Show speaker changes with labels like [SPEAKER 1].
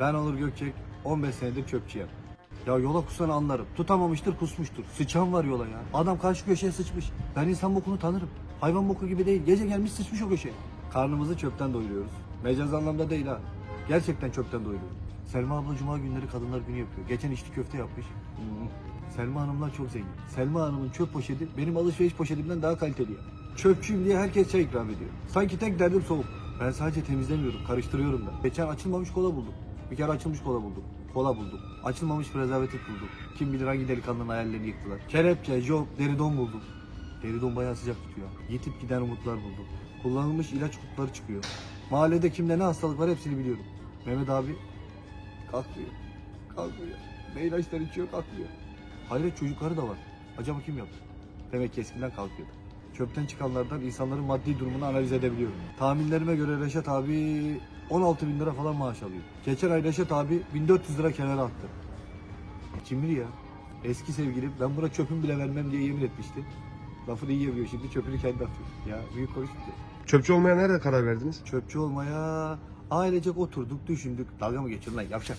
[SPEAKER 1] Ben Onur Gökçek, 15 senedir çöpçüyüm. Ya yola kusanı anlarım. Tutamamıştır kusmuştur. Sıçan var yola ya. Adam karşı köşeye sıçmış. Ben insan bokunu tanırım. Hayvan boku gibi değil. Gece gelmiş sıçmış o köşeye. Karnımızı çöpten doyuruyoruz. Mecaz anlamda değil ha. Gerçekten çöpten doyuruyoruz. Selma abla cuma günleri kadınlar günü yapıyor. Geçen içli köfte yapmış. Selma hanımlar çok zengin. Selma hanımın çöp poşeti benim alışveriş poşetimden daha kaliteli ya. Çöpçüyüm diye herkes çay ikram ediyor. Sanki tek derdim soğuk. Ben sadece temizlemiyorum, karıştırıyorum da. Geçen açılmamış kola buldum. Bir kere açılmış kola buldum. Kola buldum. Açılmamış prezervatif buldum. Kim bilir hangi delikanlının hayallerini yıktılar. Kelepçe, job, deridon buldum. Deridon bayağı sıcak tutuyor. Yitip giden umutlar buldum. Kullanılmış ilaç kutuları çıkıyor. Mahallede kimde ne hastalık var hepsini biliyorum. Mehmet abi kalkmıyor. Kalkmıyor. Ne ilaçlar içiyor kalkmıyor. Hayret çocukları da var. Acaba kim yaptı? Demek ki eskiden kalkıyordu. Çöpten çıkanlardan insanların maddi durumunu analiz edebiliyorum. Tahminlerime göre Reşat abi 16 bin lira falan maaş alıyor. Geçen ay Reşat abi 1400 lira kenara attı. Bilir ya? Eski sevgilim ben buna çöpüm bile vermem diye yemin etmişti. Lafını iyi yapıyor şimdi çöpünü kendi atıyor. Ya büyük konuştuk ya.
[SPEAKER 2] Çöpçü olmaya nerede karar verdiniz?
[SPEAKER 1] Çöpçü olmaya ailecek oturduk düşündük. Dalga mı geçiyorsun lan yavşak?